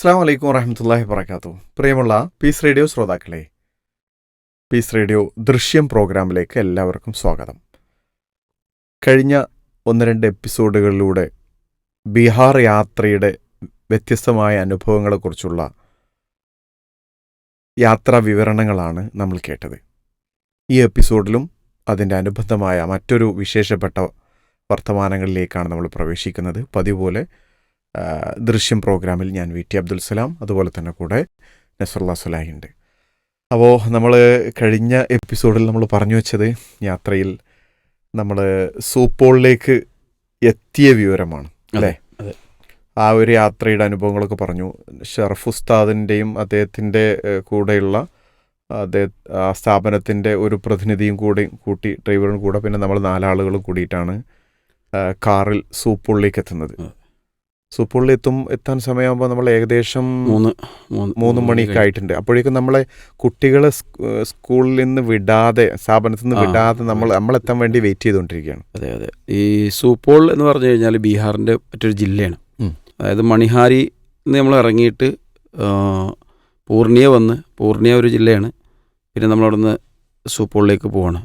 അസ്സാം വലൈക്കും വറഹമത്തല്ലാഹി വർക്കാത്തു പ്രിയമുള്ള പീസ് റേഡിയോ ശ്രോതാക്കളെ പീസ് റേഡിയോ ദൃശ്യം പ്രോഗ്രാമിലേക്ക് എല്ലാവർക്കും സ്വാഗതം. കഴിഞ്ഞ ഒന്ന് രണ്ട് എപ്പിസോഡുകളിലൂടെ ബീഹാർ യാത്രയുടെ വ്യത്യസ്തമായ അനുഭവങ്ങളെക്കുറിച്ചുള്ള യാത്രാ വിവരണങ്ങളാണ് നമ്മൾ കേട്ടത്. ഈ എപ്പിസോഡിലും അതിന്റെ അനുബന്ധമായ മറ്റൊരു വിശേഷപ്പെട്ട വർത്തമാനങ്ങളിലേക്കാണ് നമ്മൾ പ്രവേശിക്കുന്നത്. പതിപോലെ ദൃശ്യം പ്രോഗ്രാമിൽ ഞാൻ വി ടി അബ്ദുൽ സലാം അതുപോലെ തന്നെ കൂടെ നസറുല്ലാ സുലാഹി ഉണ്ട് അപ്പോൾ നമ്മൾ കഴിഞ്ഞ എപ്പിസോഡിൽ നമ്മൾ പറഞ്ഞു വെച്ചത് യാത്രയിൽ നമ്മൾ സൂപ്പോളിലേക്ക് എത്തിയ വിവരമാണ് അല്ലേ? ആ ഒരു യാത്രയുടെ അനുഭവങ്ങളൊക്കെ പറഞ്ഞു. ഷറഫ് ഉസ്താദിന്റെയും അദ്ദേഹത്തിന്റെ കൂടെയുള്ള അദ്ദേഹ ആ സ്ഥാപനത്തിന്റെ ഒരു പ്രതിനിധിയും കൂടി കൂട്ടി ഡ്രൈവറും കൂടെ പിന്നെ നമ്മൾ നാലാളുകളും കൂടിയിട്ടാണ് കാറിൽ സൂപ്പുള്ളിലേക്ക് എത്തുന്നത്. സൂപ്പുള്ളിൽ എത്തും എത്താൻ സമയമാകുമ്പോൾ നമ്മൾ ഏകദേശം മൂന്ന് മൂന്ന് മണിയൊക്കെ ആയിട്ടുണ്ട്. അപ്പോഴേക്കും നമ്മളെ കുട്ടികളെ സ്കൂളിൽ നിന്ന് വിടാതെ സ്ഥാപനത്തിൽ നിന്ന് വിടാതെ നമ്മൾ നമ്മളെത്താൻ വേണ്ടി വെയിറ്റ് ചെയ്തുകൊണ്ടിരിക്കുകയാണ്. അതെ അതെ. ഈ സൂപ്പോൾ എന്ന് പറഞ്ഞു കഴിഞ്ഞാൽ ബീഹാറിന്റെ മറ്റൊരു ജില്ലയാണ്. അതായത് മണിഹാരി നമ്മൾ ഇറങ്ങിയിട്ട് പൂർണിയ വന്ന് പൂർണിയ ഒരു ജില്ലയാണ്. പിന്നെ നമ്മളവിടുന്ന് സൂപ്പോളിലേക്ക് പോവാണ്.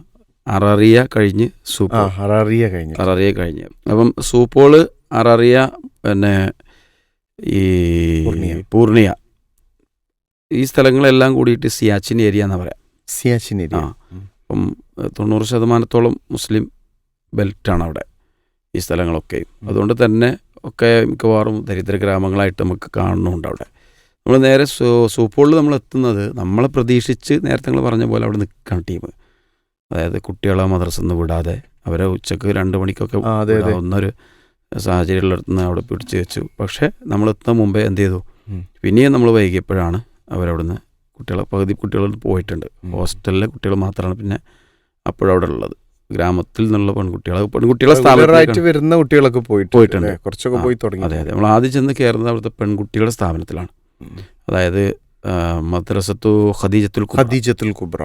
അററിയ കഴിഞ്ഞ് സൂപ്പോൾ. അറാറിയ കഴിഞ്ഞ്. അററിയ കഴിഞ്ഞ്. അപ്പം സൂപ്പോൾ അററിയ പിന്നെ ഈ പൂർണിയ. ഈ സ്ഥലങ്ങളെല്ലാം കൂടിയിട്ട് സിയാച്ചിൻ ഏരിയ എന്ന് പറയാം. സിയാച്ചിൻ ഏരിയ. ആ. അപ്പം തൊണ്ണൂറ് ശതമാനത്തോളം മുസ്ലിം ബെൽറ്റാണ് അവിടെ ഈ സ്ഥലങ്ങളൊക്കെ. അതുകൊണ്ട് തന്നെ ഒക്കെ മിക്കവാറും ദരിദ്ര ഗ്രാമങ്ങളായിട്ട് നമുക്ക് കാണുന്നുണ്ട് അവിടെ. നമ്മൾ നേരെ സൂ സൂപ്പോളിൽ നമ്മൾ എത്തുന്നത് നമ്മളെ പ്രതീക്ഷിച്ച് നേരത്തെ നിങ്ങൾ പറഞ്ഞ പോലെ അവിടെ നിൽക്കണം ടീം. അതായത് കുട്ടികളെ മദ്രസ വിടാതെ അവരെ ഉച്ചയ്ക്ക് രണ്ട് മണിക്കൊക്കെ. ഒന്നൊരു സാഹചര്യമുള്ളിടത്തുനിന്ന് അവിടെ പിടിച്ച് വെച്ചു. പക്ഷേ നമ്മൾ എത്തുന്ന മുമ്പേ എന്ത് ചെയ്തു. പിന്നെയും നമ്മൾ വൈകിയപ്പോഴാണ് അവരവിടുന്ന് കുട്ടികളെ പകുതി കുട്ടികൾ പോയിട്ടുണ്ട്. ഹോസ്റ്റലിലെ കുട്ടികൾ മാത്രമാണ് പിന്നെ അപ്പോഴവിടെ ഉള്ളത്. ഗ്രാമത്തിൽ നിന്നുള്ള പെൺകുട്ടികളെ പെൺകുട്ടികളെ സ്ഥാപനമായിട്ട് വരുന്ന കുട്ടികളൊക്കെ പോയിട്ടുണ്ട് പോയിട്ടുണ്ട്. കുറച്ചൊക്കെ പോയി തുടങ്ങി. അതെ അതെ. നമ്മൾ ആദ്യം ചെന്ന് കയറുന്നത് അവിടുത്തെ പെൺകുട്ടികളുടെ സ്ഥാപനത്തിലാണ്. അതായത് മദ്രസത്തു ഖദീജത്തുൽ. ഖദീജത്തുൽ കുബ്ര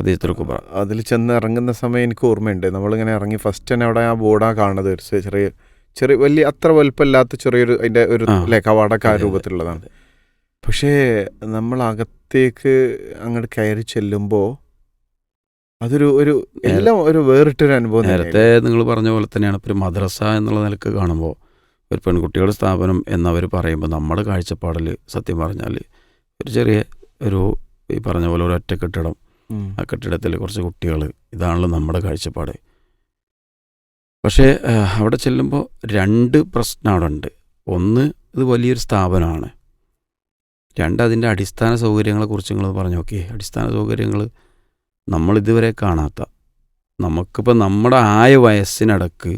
ഖദീജത്തുൽ കുബ്ര അതിൽ ചെന്ന് ഇറങ്ങുന്ന സമയം എനിക്ക് ഓർമ്മയുണ്ട്. നമ്മളിങ്ങനെ ഇറങ്ങി ഫസ്റ്റ് തന്നെ അവിടെ ആ ബോർഡാണ് കാണുന്നത്. ഒരു ചെറിയ ചെറിയ വലിയ അത്ര വലുപ്പമില്ലാത്ത ചെറിയൊരു അതിന്റെ ഒരു. അല്ലേ കവാടക്ക. രൂപത്തിലുള്ളതാണ്. പക്ഷേ നമ്മൾ അകത്തേക്ക് അങ്ങോട്ട് കയറി ചെല്ലുമ്പോൾ അതൊരു ഒരു എല്ലാം ഒരു വേറിട്ടൊരു അനുഭവം നേരത്തെ നിങ്ങൾ പറഞ്ഞ പോലെ തന്നെയാണ്. ഇപ്പോൾ ഒരു മദ്രസ എന്നുള്ള നിലയ്ക്ക് കാണുമ്പോൾ ഒരു പെൺകുട്ടികളുടെ സ്ഥാപനം എന്നവർ പറയുമ്പോൾ നമ്മുടെ കാഴ്ചപ്പാടിൽ സത്യം പറഞ്ഞാൽ ഒരു ചെറിയ ഒരു ഈ പറഞ്ഞ പോലെ ഒരു ഒറ്റ കെട്ടിടം ആ കെട്ടിടത്തിൽ കുറച്ച് കുട്ടികൾ ഇതാണല്ലോ നമ്മുടെ കാഴ്ചപ്പാട്. പക്ഷേ അവിടെ ചെല്ലുമ്പോൾ രണ്ട് പ്രശ്നം അവിടെ ഉണ്ട്. ഒന്ന് ഇത് വലിയൊരു സ്ഥാപനമാണ്. രണ്ട് അതിന്റെ അടിസ്ഥാന സൗകര്യങ്ങളെക്കുറിച്ച് നിങ്ങൾ പറഞ്ഞു ഓക്കെ അടിസ്ഥാന സൗകര്യങ്ങൾ നമ്മളിതുവരെ കാണാത്ത നമുക്കിപ്പോൾ നമ്മുടെ ആയ വയസ്സിനടക്ക്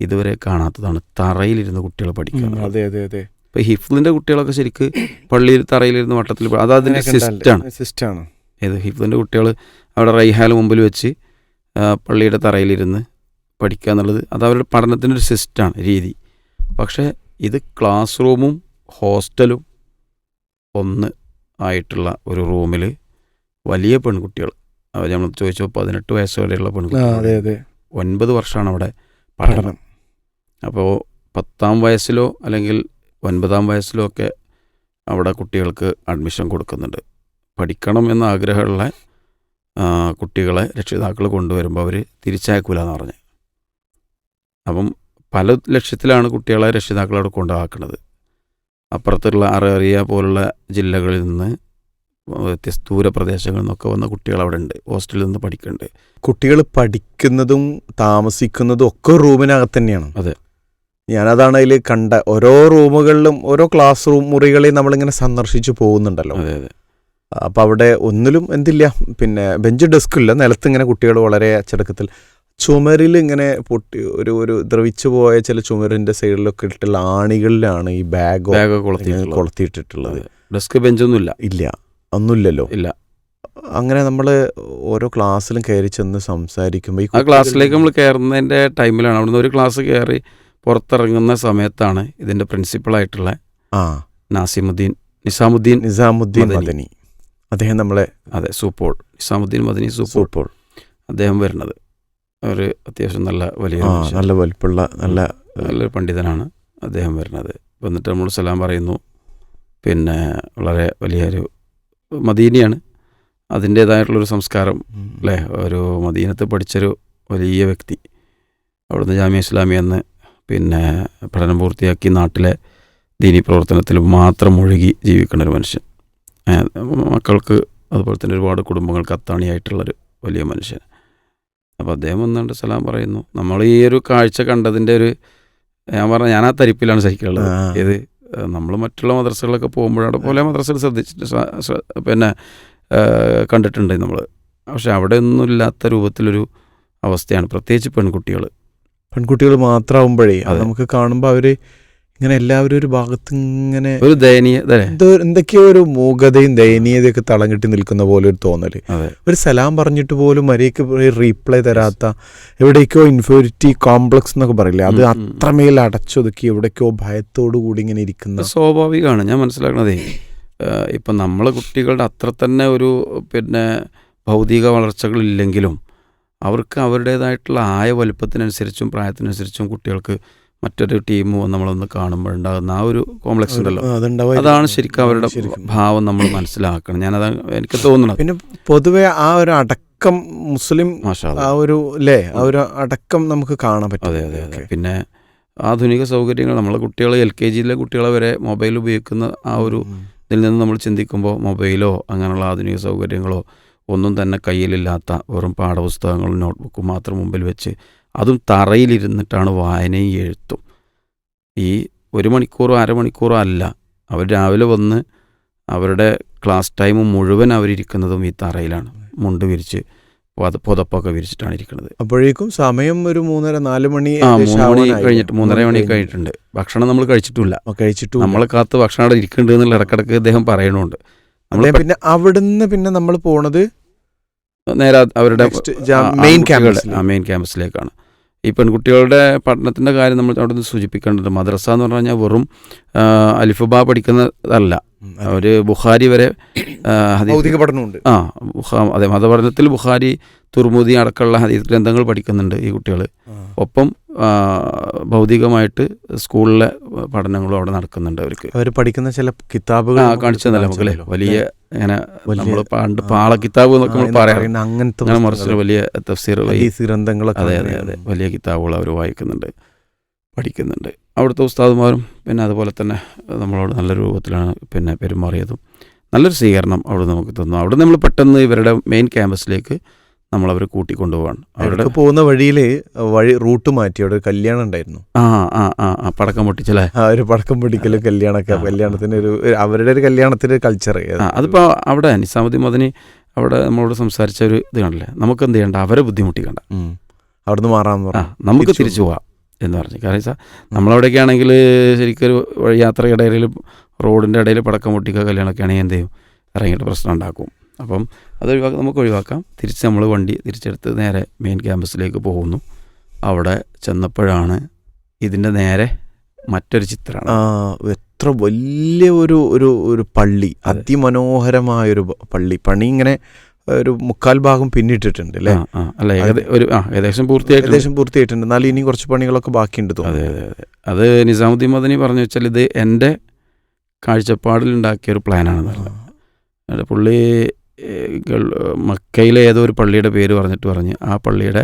ഇതുവരെ കാണാത്തതാണ് തറയിലിരുന്ന് കുട്ടികൾ പഠിക്കുന്നത് അതെ അതെ അതെ. ഇപ്പം ഹിഫ്ലിന്റെ കുട്ടികളൊക്കെ ശരിക്ക് പള്ളിയിൽ തറയിലിരുന്ന് വട്ടത്തിൽ അത് അതിന്റെ സിസ്റ്റാണ്. സിസ്റ്റാണ്. ഏത് ഹിഫ്ലിന്റെ കുട്ടികൾ അവിടെ റൈഹാൽ മുമ്പിൽ വെച്ച് പള്ളിയുടെ തറയിലിരുന്ന് പഠിക്കുക എന്നുള്ളത് അത് അവരുടെ പഠനത്തിന്റെ ഒരു സിസ്റ്റമാണ് രീതി. പക്ഷേ ഇത് ക്ലാസ് റൂമും ഹോസ്റ്റലും ഒന്ന് ആയിട്ടുള്ള ഒരു റൂമിൽ വലിയ പെൺകുട്ടികൾ അവർ നമ്മൾ ചോദിച്ചപ്പോൾ പതിനെട്ട് വയസ്സ് വരെയുള്ള പെൺകുട്ടികൾ. ഒൻപത് വർഷമാണ് അവിടെ പഠനം. അപ്പോൾ പത്താം വയസ്സിലോ അല്ലെങ്കിൽ ഒൻപതാം വയസ്സിലോ ഒക്കെ അവിടെ കുട്ടികൾക്ക് അഡ്മിഷൻ കൊടുക്കുന്നുണ്ട്. പഠിക്കണം എന്ന ആഗ്രഹമുള്ള കുട്ടികളെ രക്ഷിതാക്കൾ കൊണ്ടുവരുമ്പോൾ അവർ തിരിച്ചയക്കൂലെന്ന് പറഞ്ഞ്. അപ്പം പല ലക്ഷ്യത്തിലാണ് കുട്ടികളെ രക്ഷിതാക്കൾ അവിടെ കൊണ്ടുപോകുന്നത് അപ്പുറത്തുള്ള അറേറിയ പോലുള്ള ജില്ലകളിൽ നിന്ന് വ്യത്യസ്ത ദൂരപ്രദേശങ്ങളിൽ നിന്നൊക്കെ വന്ന കുട്ടികൾ അവിടെ ഉണ്ട് ഹോസ്റ്റലിൽ നിന്ന് പഠിക്കുന്നുണ്ട് കുട്ടികൾ പഠിക്കുന്നതും താമസിക്കുന്നതും ഒക്കെ റൂമിനകത്ത് തന്നെയാണ്. അതെ. ഞാനതാണ് അതിൽ കണ്ട ഓരോ റൂമുകളിലും ഓരോ ക്ലാസ് റൂം മുറികളെയും നമ്മളിങ്ങനെ സന്ദർശിച്ചു പോകുന്നുണ്ടല്ലോ. അതെ അതെ. അപ്പോൾ അവിടെ ഒന്നിലും എന്തില്ല. പിന്നെ ബെഞ്ച് ഡെസ്ക് ഇല്ല. നിലത്ത് ഇങ്ങനെ കുട്ടികൾ വളരെ അച്ചടക്കത്തിൽ ചുമരിൽ ഇങ്ങനെ പൊട്ടി ഒരു ഒരു ദ്രവിച്ചു പോയ ചില ചുമരിന്റെ സൈഡിലൊക്കെ ഇട്ടുള്ള ആണികളിലാണ് ഈ ബാഗ് ബാഗ് കൊളുത്തിയിട്ടിട്ടുള്ളത്. ഡെസ്ക് ബെഞ്ചൊന്നുമില്ല ഇല്ല? ഒന്നുമില്ലല്ലോ. ഇല്ല. അങ്ങനെ നമ്മൾ ഓരോ ക്ലാസ്സിലും കയറി ചെന്ന് സംസാരിക്കുമ്പോൾ ഈ ആ ക്ലാസ്സിലേക്ക് നമ്മൾ കയറുന്നതിന്റെ ടൈമിലാണ്. അവിടുന്ന് ഒരു ക്ലാസ് കയറി പുറത്തിറങ്ങുന്ന സമയത്താണ് ഇതിന്റെ പ്രിൻസിപ്പളായിട്ടുള്ള ആ. നാസിമുദ്ദീൻ നിസാമുദ്ദീൻ നിസാമുദ്ദീൻ മദനി. അദ്ദേഹം നമ്മളെ അതെ സൂപ്പോൾ. നിസാമുദ്ദീൻ മദനി സൂപ്പോൾ. അദ്ദേഹം വരുന്നത്. ഒരു അത്യാവശ്യം നല്ല വലിയ. നല്ല വലിപ്പുള്ള നല്ല നല്ലൊരു പണ്ഡിതനാണ് അദ്ദേഹം വരുന്നത്. വന്നിട്ട് നമ്മൾ സലാം പറയുന്നു. പിന്നെ വളരെ വലിയൊരു മദീനയാണ്. അതിന്റേതായിട്ടുള്ളൊരു സംസ്കാരം അല്ലേ? ഒരു മദീനത്ത് പഠിച്ചൊരു വലിയ വ്യക്തി. അവിടുന്ന് ജാമ്യ ഇസ്ലാമി എന്ന് പിന്നെ പഠനം പൂർത്തിയാക്കി നാട്ടിലെ ദീനി പ്രവർത്തനത്തിൽ മാത്രം ഒഴുകി ജീവിക്കുന്ന ഒരു മനുഷ്യൻ. മക്കൾക്ക് അതുപോലെ തന്നെ ഒരുപാട് കുടുംബങ്ങൾക്ക് അത്താണിയായിട്ടുള്ളൊരു വലിയ മനുഷ്യൻ. അപ്പോൾ അദ്ദേഹം വന്നുകൊണ്ട് സലാം പറയുന്നു. നമ്മൾ ഈ ഒരു കാഴ്ച കണ്ടതിന്റെ ഒരു ഞാൻ പറഞ്ഞ ഞാൻ ആ തരിപ്പിലാണ് സഹിക്കാനുള്ളത്. ഇത് നമ്മൾ മറ്റുള്ള മദ്രസകളിലൊക്കെ പോകുമ്പോഴവിടെ പോലെ മദ്രസകൾ ശ്രദ്ധിച്ചിട്ട് ശ്ര- ശ്ര- പിന്നെ കണ്ടിട്ടുണ്ട് നമ്മൾ പക്ഷെ അവിടെ ഒന്നും ഇല്ലാത്ത രൂപത്തിലൊരു അവസ്ഥയാണ്. പ്രത്യേകിച്ച് പെൺകുട്ടികൾ പെൺകുട്ടികൾ മാത്രമാവുമ്പോഴേ അത് നമുക്ക് കാണുമ്പോൾ അവർ ഇങ്ങനെ എല്ലാവരും ഒരു ഭാഗത്ത് ഇങ്ങനെ ഒരു ദയനീയ എന്തൊക്കെയോ ഒരു മൂകതയും ദയനീയതയൊക്കെ തളം കെട്ടി നിൽക്കുന്ന പോലെ ഒരു തോന്നൽ. ഒരു സലാം പറഞ്ഞിട്ട് പോലും മര്യാദയ്ക്ക് റീപ്ലൈ തരാത്ത എവിടേക്കോ ഇൻഫോരിറ്റി കോംപ്ലക്സ് എന്നൊക്കെ പറയില്ലേ? അത്. അത്രമേൽ അടച്ചൊതുക്കി എവിടേക്കോ ഭയത്തോടു കൂടി ഇങ്ങനെ ഇരിക്കുന്നത് സ്വാഭാവികമാണ്. ഞാൻ മനസ്സിലാക്കണതേ ഏഹ് ഇപ്പം നമ്മളെ കുട്ടികളുടെ അത്ര തന്നെ ഒരു പിന്നെ ഭൗതിക വളർച്ചകളില്ലെങ്കിലും അവർക്ക് അവരുടേതായിട്ടുള്ള ആയ വലുപ്പത്തിനനുസരിച്ചും പ്രായത്തിനനുസരിച്ചും കുട്ടികൾക്ക് മറ്റൊരു ടീം നമ്മളൊന്ന് കാണുമ്പോഴുണ്ടാകുന്ന ആ ഒരു കോംപ്ലക്സ് ഉണ്ടല്ലോ. അതാണ് ശരിക്കും അവരുടെ ഭാവം നമ്മൾ മനസ്സിലാക്കണം. ഞാനത് എനിക്ക് തോന്നുന്നത് പിന്നെ പൊതുവെ ആ ഒരു അടക്കം മുസ്ലിം ആ ഒരു അല്ലേ ആ ഒരു അടക്കം നമുക്ക് കാണാൻ പറ്റും. അതെ അതെ അതെ. പിന്നെ ആധുനിക സൗകര്യങ്ങൾ നമ്മളെ കുട്ടികൾ എൽ കെ ജിയിലെ കുട്ടികളെ വരെ മൊബൈൽ ഉപയോഗിക്കുന്ന ആ ഒരു ഇതിൽ നിന്ന് നമ്മൾ ചിന്തിക്കുമ്പോൾ മൊബൈലോ അങ്ങനെയുള്ള ആധുനിക സൗകര്യങ്ങളോ ഒന്നും തന്നെ കയ്യിലില്ലാത്ത വെറും പാഠപുസ്തകങ്ങളും നോട്ട്ബുക്കും മാത്രം മുമ്പിൽ വെച്ച് അതും തറയിലിരുന്നിട്ടാണ് വായനയും എഴുത്തും. ഈ ഒരു മണിക്കൂറോ അരമണിക്കൂറോ അല്ല. അവർ രാവിലെ വന്ന് അവരുടെ ക്ലാസ് ടൈം മുഴുവൻ അവരിയ്ക്കുന്നതും ഈ തറയിലാണ്. മുണ്ട് വിരിച്ച് പൊത- പുതപ്പൊക്കെ വിരിച്ചിട്ടാണ് ഇരിക്കുന്നത്. അപ്പോഴേക്കും സമയം ഒരു മൂന്നര നാല് മണി ആ മൂന്ന് മണി കഴിഞ്ഞിട്ട് മൂന്നര മണി കഴിഞ്ഞിട്ടുണ്ട്. ഭക്ഷണം നമ്മൾ കഴിച്ചിട്ടില്ല കഴിച്ചിട്ട് നമ്മളെ കാത്ത് ഭക്ഷണം അവിടെ ഇരിക്കുന്നുണ്ട് എന്നുള്ള ഇടക്കിടക്ക് അദ്ദേഹം പറയണുണ്ട് പിന്നെ അവിടുന്ന് പിന്നെ നമ്മൾ പോണത് നേരെ അവരുടെ മെയിൻ ആ മെയിൻ ക്യാമ്പസിലേക്കാണ് ഈ പെൺകുട്ടികളുടെ പഠനത്തിന്റെ കാര്യം നമ്മൾ അവിടെ നിന്ന് സൂചിപ്പിക്കേണ്ടത് മദ്രസ എന്ന് പറഞ്ഞു കഴിഞ്ഞാൽ വെറും അലിഫുബ പഠിക്കുന്നതല്ല. അവർ ബുഖാരി വരെ ഭൗതിക പഠനമുണ്ട്. ആ അതെ മതപഠനത്തിൽ ബുഖാരി തുർമുദി അടക്കമുള്ള ഹദീസ് ഗ്രന്ഥങ്ങൾ പഠിക്കുന്നുണ്ട് ഈ കുട്ടികൾ ഒപ്പം ഭൗതികമായിട്ട് സ്കൂളിലെ പഠനങ്ങളും അവിടെ നടക്കുന്നുണ്ട് അവർക്ക്. അവർ പഠിക്കുന്ന ചില കിതാബുകൾ ആ നമുക്ക് കാണിച്ചു തന്നല്ലേ നമുക്കല്ലേ വലിയ ഇങ്ങനെ വലിയ- നമ്മൾ പണ്ട് പാള കിതാബ് എന്നൊക്കെ നമ്മൾ അങ്ങനത്തെ. മറിച്ച് വലിയ തഫ്സീർ ഗ്രന്ഥങ്ങളൊക്കെ അതെ അതെ അതെ. വലിയ കിതാബുകൾ അവർ വായിക്കുന്നുണ്ട് പഠിക്കുന്നുണ്ട്. അവിടുത്തെ ഉസ്താദുമാരും പിന്നെ അതുപോലെ തന്നെ നമ്മളോട് നല്ല രൂപത്തിലാണ് പിന്നെ പെരുമാറിയതും. നല്ലൊരു സ്വീകരണം അവിടെ നമുക്ക് തന്നു. അവിടെ നമ്മൾ പെട്ടെന്ന് ഇവരുടെ മെയിൻ ക്യാമ്പസിലേക്ക് നമ്മൾ അവർ കൂട്ടിക്കൊണ്ടുപോവാണ് അവരുടെ പോകുന്ന വഴിയിൽ വഴി റൂട്ട് മാറ്റി അവിടെ കല്യാണം ഉണ്ടായിരുന്നു. ആ ആ ആ ആ പടക്കം പൊട്ടിച്ചല്ലേ? ആ ഒരു പടക്കം പൊട്ടിക്കലും കല്യാണമൊക്കെ. കല്യാണത്തിന് ഒരു അവരുടെ ഒരു കല്യാണത്തിന്റെ കൾച്ചർ അതിപ്പോൾ അവിടെ നിസാമുദ്ദീൻ മദനി അവിടെ നമ്മളോട് സംസാരിച്ച ഒരു ഇത് കണ്ടില്ലേ? നമുക്ക് എന്ത് ചെയ്യണ്ട? അവരെ ബുദ്ധിമുട്ടിക്കണ്ട അവിടുന്ന് മാറാന്ന് ആ പറഞ്ഞു. നമുക്ക് തിരിച്ചു പോവാം. എന്ന് പറഞ്ഞു. കാരണം വെച്ചാൽ നമ്മളവിടെയൊക്കെ ആണെങ്കിൽ ശരിക്കൊരു യാത്രയുടെ ഇടയിൽ റോഡിന്റെ ഇടയിൽ പടക്കം പൊട്ടിക്കുക കല്യാണമൊക്കെ ആണെങ്കിൽ എന്ത് ചെയ്യും? ഇറങ്ങിയിട്ട് പ്രശ്നം ഉണ്ടാക്കും. അപ്പം അത് ഒഴിവാക്കാം നമുക്ക് ഒഴിവാക്കാം. തിരിച്ച് നമ്മൾ വണ്ടി തിരിച്ചെടുത്ത് നേരെ മെയിൻ ക്യാമ്പസിലേക്ക് പോകുന്നു. അവിടെ ചെന്നപ്പോഴാണ് ഇതിന്റെ നേരെ മറ്റൊരു ചിത്രമാണ്. എത്ര വലിയ ഒരു ഒരു ഒരു പള്ളി. അതിമനോഹരമായൊരു പള്ളി. പണി ഇങ്ങനെ ഒരു മുക്കാൽ ഭാഗം പിന്നിട്ടിട്ടുണ്ട് അല്ലേ? അല്ല ഒരു ആ ഏകദേശം പൂർത്തിയായിട്ട് ഏകദേശം പൂർത്തിയായിട്ടുണ്ട്. എന്നാലും ഇനി കുറച്ച് പണികളൊക്കെ ബാക്കിയുണ്ട് അതെ അതെ അതെ. അത് നിസാമുദ്ദീൻ മദനി പറഞ്ഞു വെച്ചാൽ ഇത് എന്റെ കാഴ്ചപ്പാടിലുണ്ടാക്കിയ ഒരു അത് പുള്ളി മക്കയിലെ ഏതോ ഒരു പള്ളിയുടെ പേര് പറഞ്ഞിട്ട് പറഞ്ഞ് ആ പള്ളിയുടെ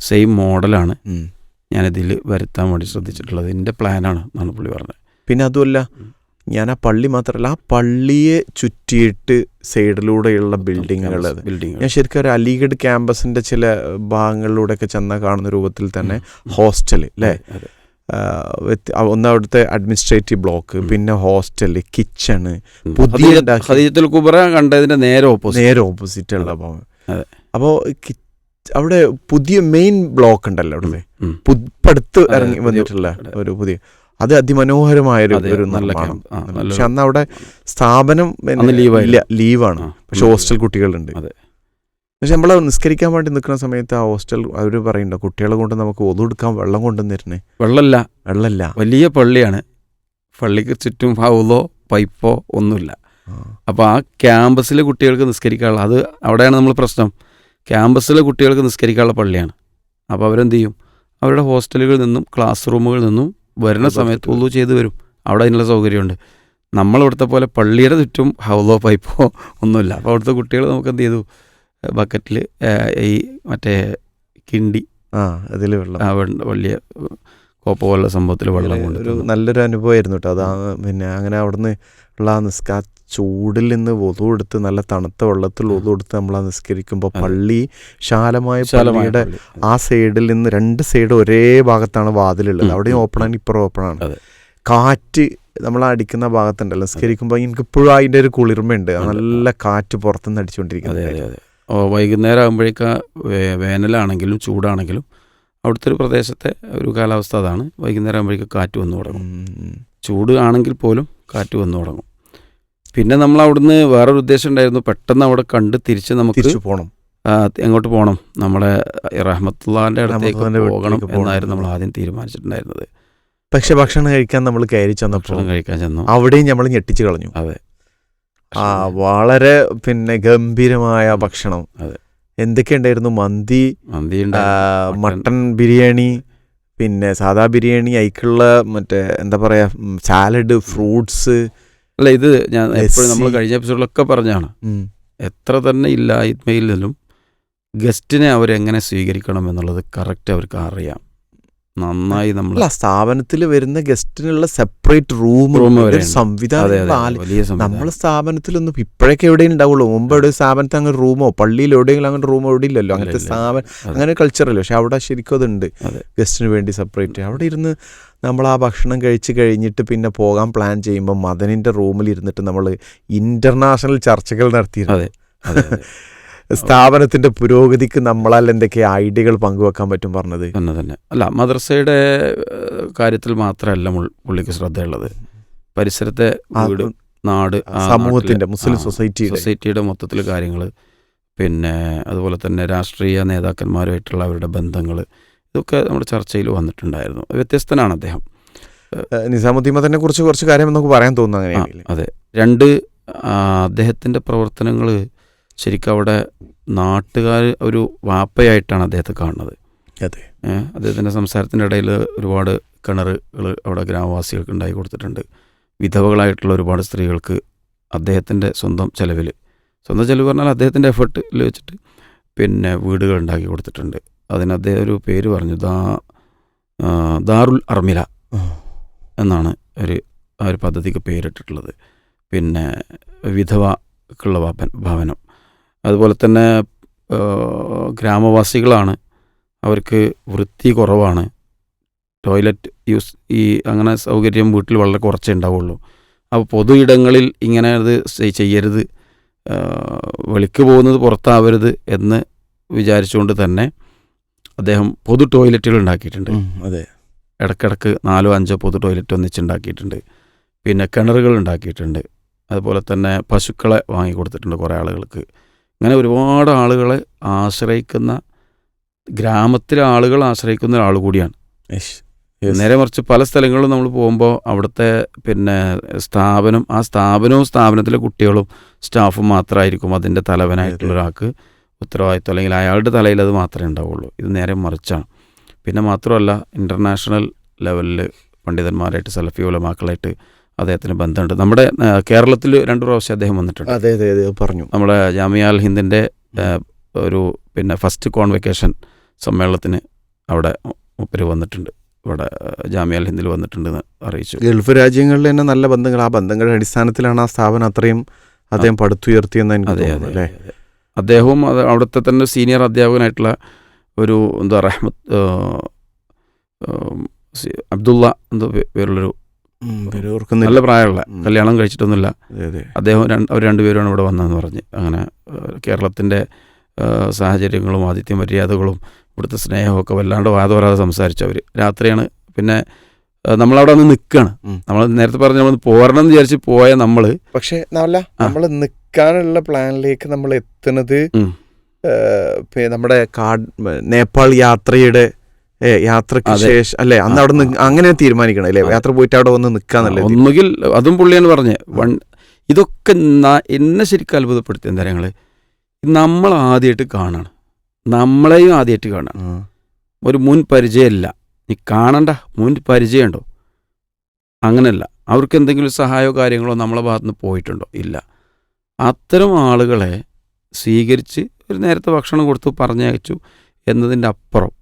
സെയിം മോഡലാണ് ഞാൻ ഞാനിതിൽ വരുത്താൻ വേണ്ടി ശ്രദ്ധിച്ചിട്ടുള്ളത്. എന്റെ പ്ലാനാണ് എന്നാണ് പുള്ളി പറഞ്ഞത്. പിന്നെ അതുമല്ല ഞാൻ ആ പള്ളി മാത്രമല്ല ആ പള്ളിയെ ചുറ്റിയിട്ട് സൈഡിലൂടെയുള്ള ബിൽഡിങ്ങുകൾ ബിൽഡിംഗ് ഞാൻ ശരിക്കും ഒരു അലിഗഡ് ക്യാമ്പസിന്റെ ചില ഭാഗങ്ങളിലൂടെയൊക്കെ ചെന്നാൽ കാണുന്ന രൂപത്തിൽ തന്നെ ഹോസ്റ്റൽ അല്ലേ? ഒന്ന് അവിടുത്തെ അഡ്മിനിസ്ട്രേറ്റീവ് ബ്ലോക്ക് പിന്നെ ഹോസ്റ്റൽ കിച്ചണ് പുതിയ ഹദീജത്തുൽ കുബറ കണ്ടതിന്റെ നേരെ ഓപ്പോസിറ്റ് നേരെ ഓപ്പോസിറ്റ് ഉള്ള ഭാഗം. അപ്പോ അപ്പോൾ അവിടെ പുതിയ മെയിൻ ബ്ലോക്ക് ഉണ്ടല്ലോ അവിടെ പടുത്ത് പുതുപ്പടുത്ത് ഇറങ്ങി വന്നിട്ടുള്ള ഒരു പുതിയ അത് അതിമനോഹരമായ ഒരു നല്ല നിർമ്മാണം. പക്ഷെ അന്ന് അവിടെ സ്ഥാപനം ലീവാണ് പക്ഷെ ഹോസ്റ്റൽ കുട്ടികളുണ്ട്. പക്ഷെ നമ്മൾ നിസ്കരിക്കാൻ വേണ്ടി നിൽക്കുന്ന സമയത്ത് ആ ഹോസ്റ്റൽ അവർ പറയുന്നുണ്ട് കുട്ടികളെ കൊണ്ട് നമുക്ക് ഒതുകൊടുക്കാൻ വെള്ളം കൊണ്ടുവന്നിരുന്നേ. വെള്ളമല്ല. വെള്ളമല്ല. വലിയ പള്ളിയാണ്. പള്ളിക്ക് ചുറ്റും ഹൗലോ പൈപ്പോ ഒന്നുമില്ല. അപ്പോൾ ആ ക്യാമ്പസിലെ കുട്ടികൾക്ക് നിസ്കരിക്കാനുള്ള അത് അവിടെയാണ് നമ്മൾ പ്രശ്നം. ക്യാമ്പസിലെ കുട്ടികൾക്ക് നിസ്കരിക്കാനുള്ള പള്ളിയാണ്. അപ്പോൾ അവരെന്ത് ചെയ്യും? അവരുടെ ഹോസ്റ്റലുകളിൽ നിന്നും ക്ലാസ് റൂമുകളിൽ നിന്നും വരുന്ന സമയത്ത് ഒതു ചെയ്ത് വരും. അവിടെ അതിനുള്ള സൗകര്യമുണ്ട്. നമ്മളിവിടുത്തെ പോലെ പള്ളിയുടെ ചുറ്റും ഹൗലോ പൈപ്പോ ഒന്നുമില്ല. അപ്പോൾ അവിടുത്തെ കുട്ടികൾ നമുക്ക് എന്ത് ചെയ്തു? ബക്കറ്റിൽ ഈ മറ്റേ കിണ്ടി. ആ അതിൽ വെള്ളം. ആ വലിയ കോപ്പ പോലുള്ള സംഭവത്തിൽ വെള്ളം കൊണ്ട് ഒരു നല്ലൊരു അനുഭവമായിരുന്നു കേട്ടോ അത് പിന്നെ അങ്ങനെ അവിടുന്ന് ഉള്ള ആ നിസ്കാ ചൂടിൽ നിന്ന് വധു എടുത്ത് നല്ല തണുത്ത വെള്ളത്തിൽ വധു എടുത്ത് നമ്മൾ ആ നിസ്കരിക്കുമ്പോൾ പള്ളി ശാലമായ വിശാലമായ പള്ളിയുടെ ആ സൈഡിൽ നിന്ന് രണ്ട് സൈഡ് ഒരേ ഭാഗത്താണ് വാതിലുള്ളത്. അവിടെയും ഓപ്പൺ ഓപ്പണാണ് ഇപ്പുറം ഓപ്പണാണ് ആണ്. കാറ്റ് നമ്മൾ അടിക്കുന്ന ഭാഗത്തുണ്ടല്ലോ. നിസ്കരിക്കുമ്പോൾ എനിക്ക് ഇപ്പോഴും അതിന്റെ ഒരു കുളിർമയുണ്ട്. നല്ല കാറ്റ് പുറത്തുനിന്ന് അടിച്ചുകൊണ്ടിരിക്കുന്നത് വൈകുന്നേരം ആകുമ്പോഴേക്ക് വേനലാണെങ്കിലും ചൂടാണെങ്കിലും അവിടുത്തെ ഒരു പ്രദേശത്തെ ഒരു കാലാവസ്ഥ അതാണ്. വൈകുന്നേരം ആകുമ്പോഴേക്ക് കാറ്റ് വന്നു തുടങ്ങും. ചൂട് ആണെങ്കിൽ പോലും കാറ്റ് വന്നു തുടങ്ങും. പിന്നെ നമ്മൾ അവിടുന്ന് വേറൊരു ഉദ്ദേശം ഉണ്ടായിരുന്നു. പെട്ടെന്ന് അവിടെ കണ്ട് തിരിച്ച് നമുക്ക് പോകണം എങ്ങോട്ട് പോകണം നമ്മുടെ റഹ്മത്തുള്ളാന്റെ അടുത്തേക്ക് പോകണം എന്നായിരുന്നു നമ്മൾ ആദ്യം തീരുമാനിച്ചിട്ടുണ്ടായിരുന്നത്. പക്ഷെ ഭക്ഷണം കഴിക്കാൻ നമ്മൾ കയറി ചെന്നപ്പോൾ കഴിക്കാൻ ചെന്നു. അവിടെയും നമ്മൾ ഞെട്ടിച്ച് കളഞ്ഞു. അതെ. ആ വളരെ പിന്നെ ഗംഭീരമായ ഭക്ഷണം. അതെ. എന്തൊക്കെയുണ്ടായിരുന്നു? മന്തി മന്തി. മട്ടൺ ബിരിയാണി പിന്നെ സാദാ ബിരിയാണി അതിക്കുള്ള മറ്റേ എന്താ പറയാ സാലഡ് ഫ്രൂട്ട്സ്. അല്ല ഇത് ഞാൻ എപ്പോഴും നമ്മൾ കഴിഞ്ഞ എപ്പിസോഡിലൊക്കെ പറഞ്ഞാണ്. എത്ര തന്നെ ഇല്ലായ്മയിലും ഗസ്റ്റിനെ അവരെങ്ങനെ സ്വീകരിക്കണം എന്നുള്ളത് കറക്റ്റ് അവർക്ക് അറിയാം. നന്നായി നമ്മൾ അല്ല സ്ഥാപനത്തിൽ വരുന്ന ഗസ്റ്റിനുള്ള സെപ്പറേറ്റ് റൂം സംവിധാനം നമ്മളെ സ്ഥാപനത്തിലൊന്നും ഇപ്പോഴൊക്കെ എവിടെയും ഉണ്ടാവുള്ളൂ. മുമ്പ് എവിടെ സ്ഥാപനത്തിൽ അങ്ങനെ റൂമോ പള്ളിയിൽ എവിടെയെങ്കിലും അങ്ങനെ റൂമോ എവിടെ ഇല്ലല്ലോ. അങ്ങനത്തെ. സ്ഥാപനം അങ്ങനെ കൾച്ചറല്ലോ പക്ഷെ അവിടെ ശരിക്കും അതുണ്ട്. അതെ. ഗസ്റ്റിന് വേണ്ടി സെപ്പറേറ്റ് അവിടെ ഇരുന്ന് നമ്മൾ ആ ഭക്ഷണം കഴിച്ച് കഴിഞ്ഞിട്ട് പിന്നെ പോകാൻ പ്ലാൻ ചെയ്യുമ്പോൾ മദനിന്റെ റൂമിൽ ഇരുന്നിട്ട് നമ്മൾ ഇന്റർനാഷണൽ ചർച്ചകൾ നടത്തിയിരുന്നു. അതെ പുരോഗതിക്ക് നമ്മളാൽ എന്തൊക്കെ ഐഡിയകൾ പങ്കുവെക്കാൻ പറ്റും പറഞ്ഞത്? തന്നെ തന്നെ. അല്ല മദ്രസയുടെ കാര്യത്തിൽ മാത്രമല്ല പുള്ളിക്ക് ശ്രദ്ധയുള്ളത്. പരിസരത്തെ വീട് നാട് സമൂഹത്തിന്റെ മുസ്ലിം സൊസൈറ്റി സൊസൈറ്റിയുടെ മൊത്തത്തിൽ കാര്യങ്ങൾ പിന്നെ അതുപോലെ തന്നെ രാഷ്ട്രീയ നേതാക്കന്മാരുമായിട്ടുള്ള അവരുടെ ബന്ധങ്ങൾ ഇതൊക്കെ നമ്മുടെ ചർച്ചയിൽ വന്നിട്ടുണ്ടായിരുന്നു. വ്യത്യസ്തനാണ് അദ്ദേഹം. നിസാമുദ്ദീമത്തിനെ കുറിച്ച് കുറച്ച് കാര്യം നമുക്ക് പറയാൻ തോന്നുന്നു അങ്ങനെ അതെ. രണ്ട് അദ്ദേഹത്തിന്റെ പ്രവർത്തനങ്ങൾ ശരിക്കും അവിടെ നാട്ടുകാർ ഒരു വാപ്പയായിട്ടാണ് അദ്ദേഹത്തെ കാണുന്നത്. അതെ. അദ്ദേഹത്തിന്റെ സംസാരത്തിന്റെ ഇടയിൽ ഒരുപാട് കിണറുകൾ അവിടെ ഗ്രാമവാസികൾക്ക് ഉണ്ടാക്കി കൊടുത്തിട്ടുണ്ട്. വിധവകളായിട്ടുള്ള ഒരുപാട് സ്ത്രീകൾക്ക് അദ്ദേഹത്തിന്റെ സ്വന്തം ചെലവിൽ സ്വന്തം ചെലവ് പറഞ്ഞാൽ അദ്ദേഹത്തിന്റെ എഫർട്ടിൽ വെച്ചിട്ട് പിന്നെ വീടുകൾ ഉണ്ടാക്കി കൊടുത്തിട്ടുണ്ട്. അതിന് അദ്ദേഹം ഒരു പേര് പറഞ്ഞു ദാ ദാറുൽ അർമില എന്നാണ് ഒരു ആ ഒരു പദ്ധതിക്ക് പേരിട്ടിട്ടുള്ളത്. പിന്നെ വിധവക്കുള്ള ഭവനം. അതുപോലെ തന്നെ ഗ്രാമവാസികളാണ്. അവർക്ക് വൃത്തി കുറവാണ്. ടോയ്ലറ്റ് യൂസ് ഈ അങ്ങനെ സൗകര്യം വീട്ടിൽ വളരെ കുറച്ചേ ഉണ്ടാവുള്ളൂ. അപ്പോൾ പൊതു ഇടങ്ങളിൽ ഇങ്ങനെ അത് ചെയ്- ചെയ്യരുത് വെളിക്ക് പോകുന്നത് പുറത്താവരുത് എന്ന് വിചാരിച്ചുകൊണ്ട് തന്നെ അദ്ദേഹം പൊതു ടോയ്ലറ്റുകൾ ഉണ്ടാക്കിയിട്ടുണ്ട്. അതെ. ഇടക്കിടക്ക് നാലോ അഞ്ചോ പൊതു ടോയ്ലറ്റ് ഒന്നിച്ചുണ്ടാക്കിയിട്ടുണ്ട് പിന്നെ കിണറുകൾ ഉണ്ടാക്കിയിട്ടുണ്ട്. അതുപോലെ തന്നെ പശുക്കളെ വാങ്ങി കൊടുത്തിട്ടുണ്ട് കുറേ ആളുകൾക്ക്. ഇങ്ങനെ ഒരുപാട് ആളുകളെ ആശ്രയിക്കുന്ന ഗ്രാമത്തിലെ ആളുകൾ ആശ്രയിക്കുന്ന ഒരാൾ കൂടിയാണ്. നേരെ മറിച്ച് പല സ്ഥലങ്ങളിലും നമ്മൾ പോകുമ്പോൾ അവിടുത്തെ പിന്നെ സ്ഥാപനം ആ സ്ഥാപനവും സ്ഥാപനത്തിലെ കുട്ടികളും സ്റ്റാഫും മാത്രമായിരിക്കും അതിന്റെ തലവനായിട്ടുള്ള. ഒരാൾക്ക് ഉത്തരവാദിത്വം. അല്ലെങ്കിൽ അയാളുടെ തലയിൽ അത് മാത്രമേ ഉണ്ടാവുള്ളൂ. ഇത് നേരെ മറിച്ചാണ്. പിന്നെ മാത്രമല്ല ഇന്റർനാഷണൽ ലെവലിൽ പണ്ഡിതന്മാരായിട്ട് സലഫി ഉലമാക്കളായിട്ട് അദ്ദേഹത്തിന് ബന്ധമുണ്ട്. നമ്മുടെ കേരളത്തിൽ രണ്ടു പ്രാവശ്യം അദ്ദേഹം വന്നിട്ടുണ്ട്. അതെ അതെ അതെ പറഞ്ഞു. നമ്മുടെ ജാമിയ അൽ ഹിന്ദിന്റെ ഒരു പിന്നെ ഫസ്റ്റ് കോൺവെക്കേഷൻ സമ്മേളനത്തിന് അവിടെ മുപ്പര് വന്നിട്ടുണ്ട്. ഇവിടെ ഏഹ്, ജാമിയ അൽ ഹിന്ദിൽ വന്നിട്ടുണ്ടെന്ന് അറിയിച്ചു. ഗൾഫ് രാജ്യങ്ങളിൽ തന്നെ നല്ല ബന്ധങ്ങൾ. ആ ബന്ധങ്ങളുടെ അടിസ്ഥാനത്തിലാണ് ആ സ്ഥാപനം അത്രയും അദ്ദേഹം പടുത്തുയർത്തിയെന്ന് എനിക്ക് അതെ തോന്നുന്നു അതെ അല്ലേ? അദ്ദേഹവും അത് അവിടുത്തെ തന്നെ സീനിയർ അധ്യാപകനായിട്ടുള്ള ഒരു എന്താ റഹ്മത്ത് അബ്ദുള്ള എന്തോ പേരുള്ളൊരു നല്ല പ്രായമുള്ള. കല്യാണം കഴിച്ചിട്ടൊന്നുമില്ല. അദ്ദേഹം അവർ രണ്ടുപേരുമാണ് ഇവിടെ വന്നതെന്ന് പറഞ്ഞ്. അങ്ങനെ കേരളത്തിന്റെ സാഹചര്യങ്ങളും ആതിഥ്യ മര്യാദകളും ഇവിടുത്തെ സ്നേഹമൊക്കെ വല്ലാണ്ട് വാദവരാതെ സംസാരിച്ചു അവർ രാത്രിയാണ് പിന്നെ നമ്മളവിടെ വന്ന് നിൽക്കുകയാണ്. നമ്മൾ നേരത്തെ പറഞ്ഞ നമ്മൾ പോരണം എന്ന് വിചാരിച്ച് പോയ നമ്മൾ പക്ഷെ. നമ്മൾ നിൽക്കാനുള്ള പ്ലാനിലേക്ക് നമ്മൾ എത്തുന്നത് നമ്മുടെ കാ നേപ്പാൾ യാത്രയുടെ അതെ. ശേഷം അല്ലെ? അന്ന് അവിടെ. അങ്ങനെ തീരുമാനിക്കണം അല്ലേ. യാത്ര പോയിട്ട് അവിടെ വന്ന് നിൽക്കാന്നല്ലേ ഒന്നുകിൽ അതും പുള്ളിയാണ് പറഞ്ഞ് വൺ ഇതൊക്കെ എന്നെ ശരിക്കും അത്ഭുതപ്പെടുത്തിയ എന്താ നമ്മൾ ആദ്യമായിട്ട് കാണാണ്. നമ്മളെയും ആദ്യമായിട്ട് കാണണം. ഒരു മുൻ പരിചയമില്ല. നീ കാണണ്ട മുൻ പരിചയമുണ്ടോ? അങ്ങനെയല്ല. അവർക്ക് എന്തെങ്കിലും സഹായമോ കാര്യങ്ങളോ നമ്മളെ ഭാഗത്ത് നിന്ന് പോയിട്ടുണ്ടോ? ഇല്ല. അത്തരം ആളുകളെ സ്വീകരിച്ച് ഒരു നേരത്തെ ഭക്ഷണം കൊടുത്തു പറഞ്ഞയച്ചു എന്നതിന്റെ അപ്പുറം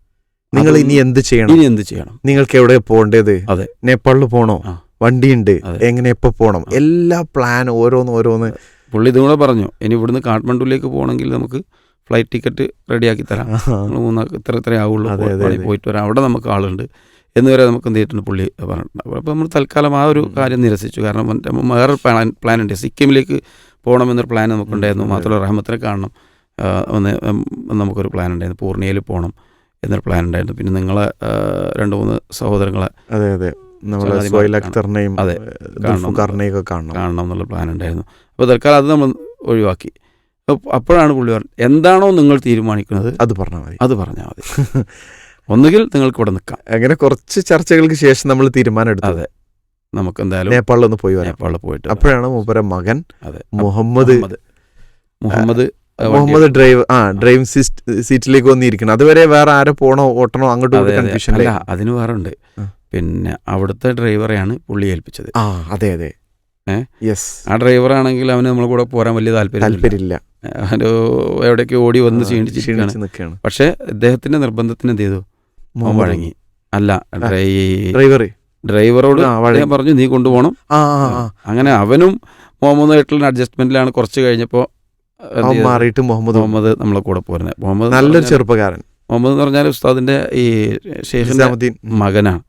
നിങ്ങൾ ഇനി എന്ത് ചെയ്യണം? ഇനി എന്ത് ചെയ്യണം? നിങ്ങൾക്ക് എവിടെ പോകേണ്ടത്? അതെ. നേപ്പാളിൽ പോണോ? ആ. വണ്ടിയുണ്ട്. എങ്ങനെ എപ്പൊ പോകണം എല്ലാ പ്ലാൻ ഓരോന്ന് ഓരോന്ന്. പുള്ളി ഇതും കൂടെ പറഞ്ഞു ഇനി ഇവിടുന്ന് കാഠ്മണ്ഡുവിലേക്ക് പോകണമെങ്കിൽ നമുക്ക് ഫ്ലൈറ്റ് ടിക്കറ്റ് റെഡിയാക്കി തരാം. മൂന്നാൾ ഇത്ര ഇത്ര ആവുള്ളൂ. അതെ, അതെ, പോയിട്ട് വരാം. അവിടെ നമുക്ക് ആളുണ്ട്. എന്ന് വരെ നമുക്ക് എന്ത് ചെയ്തിട്ടുണ്ട് പുള്ളി പറഞ്ഞിട്ടുണ്ട് അപ്പോൾ നമ്മൾ തൽക്കാലം ആ ഒരു കാര്യം നിരസിച്ചു. കാരണം വേറെ പ്ലാൻ പ്ലാൻ ഉണ്ട് സിക്കിമിലേക്ക് പോകണമെന്നൊരു പ്ലാൻ നമുക്കുണ്ടായിരുന്നു. മാത്രമല്ല റഹ്മത്തിനെ കാണണം. നമുക്കൊരു പ്ലാൻ ഉണ്ടായിരുന്നു പൂർണിയയിൽ പോകണം. എന്നൊരു പ്ലാൻ ഉണ്ടായിരുന്നു. പിന്നെ നിങ്ങളെ രണ്ട് മൂന്ന് സഹോദരങ്ങളെ അതെ അതെ. നമ്മളെ ചങ്ങാതിമാരെ സോയിൽ കാണണം. അക്തറിനെയും അതെ, കാണണം. കാണണം. എന്നുള്ള പ്ലാൻ ഉണ്ടായിരുന്നു. അപ്പോൾ തൽക്കാലം അത് നമ്മൾ ഒഴിവാക്കി. അപ്പൊ അപ്പോഴാണ് പുള്ളി പറഞ്ഞത് എന്താണോ നിങ്ങൾ തീരുമാനിക്കുന്നത് അത് പറഞ്ഞാൽ മതി. അത് പറഞ്ഞാൽ മതി. ഒന്നുകിൽ നിങ്ങൾക്ക് ഇവിടെ നിൽക്കാം. അങ്ങനെ കുറച്ച് ചർച്ചകൾക്ക് ശേഷം നമ്മൾ തീരുമാനം എടുത്തു. അതെ. നമുക്ക് എന്തായാലും നേപ്പാളിൽ ഒന്ന് പോയി നേപ്പാളിൽ പോയിട്ട് അപ്പോഴാണ് മൂപ്പര മകൻ അതെ. മുഹമ്മദ്. മുഹമ്മദ് മുഹമ്മദ് ഡ്രൈവ് ആ ഡ്രൈവ് സീറ്റിലേക്ക് വന്നിരിക്കണം. അതുവരെ വേറെ ആരോ പോണോ ഓട്ടണോ അങ്ങോട്ട് കൺഫ്യൂഷൻ അല്ല അതിന് വേറെ ഉണ്ട്. പിന്നെ അവിടുത്തെ ഡ്രൈവറെയാണ് പുള്ളി ഏൽപ്പിച്ചത്. ആ അതെ അതെ? യെസ് ആ ഡ്രൈവർ ആണെങ്കിൽ അവന് നമ്മളെ കൂടെ പോരാൻ വലിയ താല്പര്യം താല്പര്യമില്ല. അവന് എവിടേക്ക് ഓടി വന്ന് ക്ഷീണിച്ചിരിക്കുകയാണ്. പക്ഷേ അദ്ദേഹത്തിന്റെ നിർബന്ധത്തിന് എന്ത് ചെയ്തു? മോൻ വഴങ്ങി. അല്ല ഡ്രൈ ഡ്രൈവർ ഡ്രൈവറോട് ഞാൻ പറഞ്ഞു നീ കൊണ്ടുപോകണം. അങ്ങനെ അവനും മുഹമ്മദ് മുഹമ്മദായിട്ടുള്ള അഡ്ജസ്റ്റ്മെന്റിലാണ് കുറച്ച് കഴിഞ്ഞപ്പോൾ മാറിയിട്ട് മുഹമ്മദ് മുഹമ്മദ് നമ്മളെ കൂടെ പോരുന്നത് മുഹമ്മദ് നല്ലൊരു ചെറുപ്പക്കാരൻ. മുഹമ്മദ് എന്ന് പറഞ്ഞാൽ ഉസ്താദിന്റെ ഈ ഷെയ്ഖ് നിസാമുദ്ദീൻ. മകനാണ്.